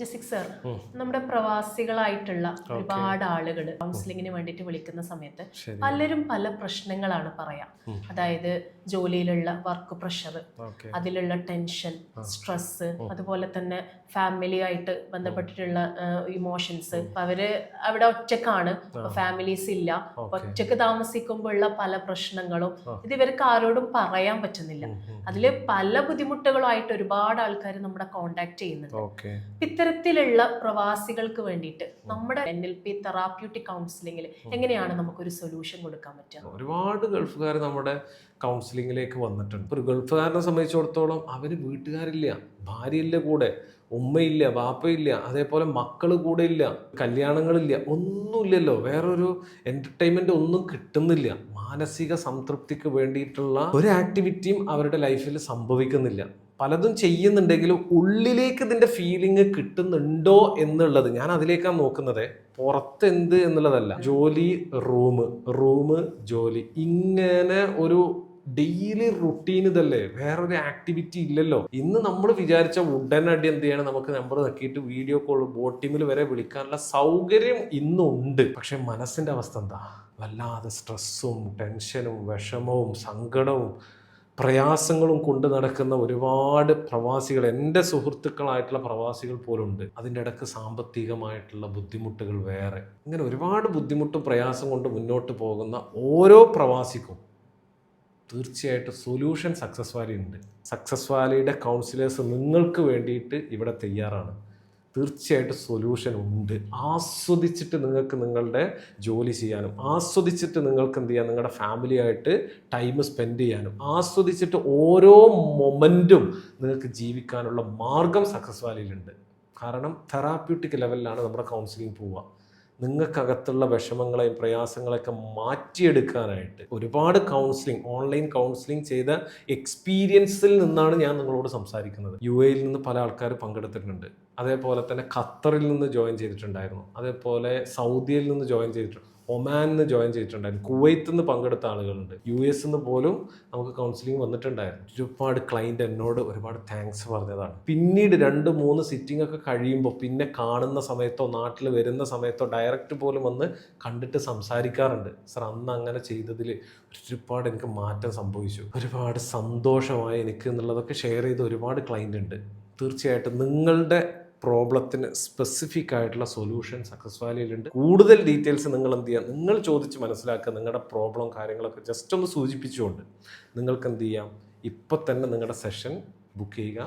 ജസിക് sir നമ്മുടെ പ്രവാസികളായിട്ടുള്ള ഒരുപാട് ആളുകൾ കൗൺസിലിങ്ങിന് വേണ്ടിയിട്ട് വിളിക്കുന്ന സമയത്ത് പലരും പല പ്രശ്നങ്ങളാണ് പറയാം. അതായത് ജോലിയിലുള്ള വർക്ക് പ്രഷർ അതിലുള്ള ടെൻഷൻ സ്ട്രെസ് അതുപോലെ തന്നെ ഫാമിലി ആയിട്ട് ബന്ധപ്പെട്ടിട്ടുള്ള ഇമോഷൻസ് അവർ അവിടെ ഒറ്റക്കാണ്. ഫാമിലീസ് ഇല്ല. ഒറ്റയ്ക്ക് താമസിക്കുമ്പോഴുള്ള പല പ്രശ്നങ്ങളും ഇത് ഇവർക്ക് ആരോടും പറയാൻ പറ്റുന്നില്ല. അതിൽ പല ബുദ്ധിമുട്ടുകളുമായിട്ട് ഒരുപാട് ആൾക്കാർ നമ്മുടെ കോണ്ടാക്ട് ചെയ്യുന്നുണ്ട്. ഓക്കെ. ഇത്തരത്തിലുള്ള പ്രവാസികൾക്ക് വേണ്ടിയിട്ട് നമ്മുടെ എൻ എൽ പി തെറാപ്യൂട്ടിക് കൗൺസിലിംഗിൽ എങ്ങനെയാണ് നമുക്കൊരു സൊല്യൂഷൻ കൊടുക്കാൻ പറ്റുക? ഒരുപാട് ഗൾഫുകാർ നമ്മുടെ കൗൺസിലിങ്ങിലേക്ക് വന്നിട്ടുണ്ട്. ഒരു ഗൾഫുകാരനെ സംബന്ധിച്ചിടത്തോളം അവർ വീട്ടുകാരില്ല ഭാര്യയില്ല കൂടെ ഉമ്മയില്ല വാപ്പയില്ല അതേപോലെ മക്കൾ കൂടെ ഇല്ല കല്യാണങ്ങളില്ല ഒന്നുമില്ലല്ലോ. വേറൊരു എന്റർടൈൻമെന്റ് ഒന്നും കിട്ടുന്നില്ല. മാനസിക സംതൃപ്തിക്ക് വേണ്ടിയിട്ടുള്ള ഒരു ആക്ടിവിറ്റിയും അവരുടെ ലൈഫിൽ സംഭവിക്കുന്നില്ല. പലതും ചെയ്യുന്നുണ്ടെങ്കിലും ഉള്ളിലേക്ക് ഇതിന്റെ ഫീലിംഗ് കിട്ടുന്നുണ്ടോ എന്നുള്ളത് ഞാൻ അതിലേക്കാണ് നോക്കുന്നത്. പുറത്ത് എന്ത് എന്നുള്ളതല്ല. ജോലി റൂം. റൂം ജോലി. ഇങ്ങനെ ഒരു ഡെയിലി റുട്ടീൻ ഇതല്ലേ? വേറൊരു ആക്ടിവിറ്റി ഇല്ലല്ലോ. ഇന്ന് നമ്മൾ വിചാരിച്ച ഉടനടി എന്ത് ചെയ്യണം? നമുക്ക് നമ്പർ നോക്കിയിട്ട് വീഡിയോ കോൾ ബോട്ടിമിൽ വരെ വിളിക്കാനുള്ള സൗകര്യം ഇന്നുണ്ട്. പക്ഷെ മനസ്സിന്റെ അവസ്ഥ എന്താ? വല്ലാതെ സ്ട്രെസ്സും ടെൻഷനും വിഷമവും സങ്കടവും പ്രയാസങ്ങളും കൊണ്ട് നടക്കുന്ന ഒരുപാട് പ്രവാസികൾ എന്റെ സുഹൃത്തുക്കളായിട്ടുള്ള പ്രവാസികൾ പോലുണ്ട്. അതിന്റെ ഇടയ്ക്ക് സാമ്പത്തികമായിട്ടുള്ള ബുദ്ധിമുട്ടുകൾ വേറെ. ഇങ്ങനെ ഒരുപാട് ബുദ്ധിമുട്ടും പ്രയാസം കൊണ്ട് മുന്നോട്ട് പോകുന്ന ഓരോ പ്രവാസിക്കും തീർച്ചയായിട്ടും സൊല്യൂഷൻ സക്സസ് വാലി ഉണ്ട്. സക്സസ് വാലിയുടെ കൗൺസിലേഴ്സ് നിങ്ങൾക്ക് വേണ്ടിയിട്ട് ഇവിടെ തയ്യാറാണ്. തീർച്ചയായിട്ടും സൊല്യൂഷൻ ഉണ്ട്. ആസ്വദിച്ചിട്ട് നിങ്ങൾക്ക് നിങ്ങളുടെ ജോലി ചെയ്യാനും ആസ്വദിച്ചിട്ട് നിങ്ങൾക്ക് എന്ത് ചെയ്യാം നിങ്ങളുടെ ഫാമിലിയായിട്ട് ടൈം സ്പെൻഡ് ചെയ്യാനും ആസ്വദിച്ചിട്ട് ഓരോ മൊമെന്റും നിങ്ങൾക്ക് ജീവിക്കാനുള്ള മാർഗം സക്സസ് വാലിയിലുണ്ട് കാരണം തെറാപ്യൂട്ടിക് ലെവലിലാണ് നമ്മുടെ കൗൺസിലിംഗ് പോവുക. നിങ്ങൾക്കകത്തുള്ള വിഷമങ്ങളെയും പ്രയാസങ്ങളെയൊക്കെ മാറ്റിയെടുക്കാനായിട്ട് ഒരുപാട് കൗൺസിലിംഗ് ഓൺലൈൻ കൗൺസിലിംഗ് ചെയ്ത എക്സ്പീരിയൻസിൽ നിന്നാണ് ഞാൻ നിങ്ങളോട് സംസാരിക്കുന്നത്. യു എയിൽ നിന്ന് പല ആൾക്കാർ പങ്കെടുത്തിട്ടുണ്ട്. അതേപോലെ തന്നെ ഖത്തറിൽ നിന്ന് ജോയിൻ ചെയ്തിട്ടുണ്ടായിരുന്നു. അതേപോലെ സൗദിയിൽ നിന്ന് ജോയിൻ ചെയ്തിട്ടുണ്ട്. ഒമാനിൽ നിന്ന് ജോയിൻ ചെയ്തിട്ടുണ്ടായിരുന്നു. കുവൈത്തിൽ നിന്ന് പങ്കെടുത്ത ആളുകളുണ്ട്. യു എസ് നിന്ന് പോലും നമുക്ക് കൗൺസിലിംഗ് വന്നിട്ടുണ്ടായിരുന്നു. ഒരുപാട് ക്ലൈന്റ് എന്നോട് ഒരുപാട് താങ്ക്സ് പറഞ്ഞതാണ്. പിന്നീട് രണ്ട് മൂന്ന് സിറ്റിംഗ് ഒക്കെ കഴിയുമ്പോൾ പിന്നെ കാണുന്ന സമയത്തോ നാട്ടിൽ വരുന്ന സമയത്തോ ഡയറക്റ്റ് പോലും വന്ന് കണ്ടിട്ട് സംസാരിക്കാറുണ്ട്. സർ അന്ന് അങ്ങനെ ചെയ്തതിൽ ഒരുപാട് എനിക്ക് മാറ്റം സംഭവിച്ചു. ഒരുപാട് സന്തോഷമായി എനിക്ക് എന്നുള്ളതൊക്കെ ഷെയർ ചെയ്ത ഒരുപാട് ക്ലൈന്റ് ഉണ്ട്. തീർച്ചയായിട്ടും നിങ്ങളുടെ പ്രോബ്ലത്തിന് സ്പെസിഫിക് ആയിട്ടുള്ള സൊല്യൂഷൻ സക്സസ് വാലിയിലുണ്ട് കൂടുതൽ ഡീറ്റെയിൽസ് നിങ്ങൾ എന്ത് ചെയ്യാം? നിങ്ങൾ ചോദിച്ച് മനസ്സിലാക്കുക നിങ്ങളുടെ പ്രോബ്ലം കാര്യങ്ങളൊക്കെ ജസ്റ്റ് ഒന്ന് സൂചിപ്പിച്ചുകൊണ്ട് നിങ്ങൾക്ക് എന്ത് ചെയ്യാം? ഇപ്പം തന്നെ നിങ്ങളുടെ സെഷൻ ബുക്ക് ചെയ്യുക.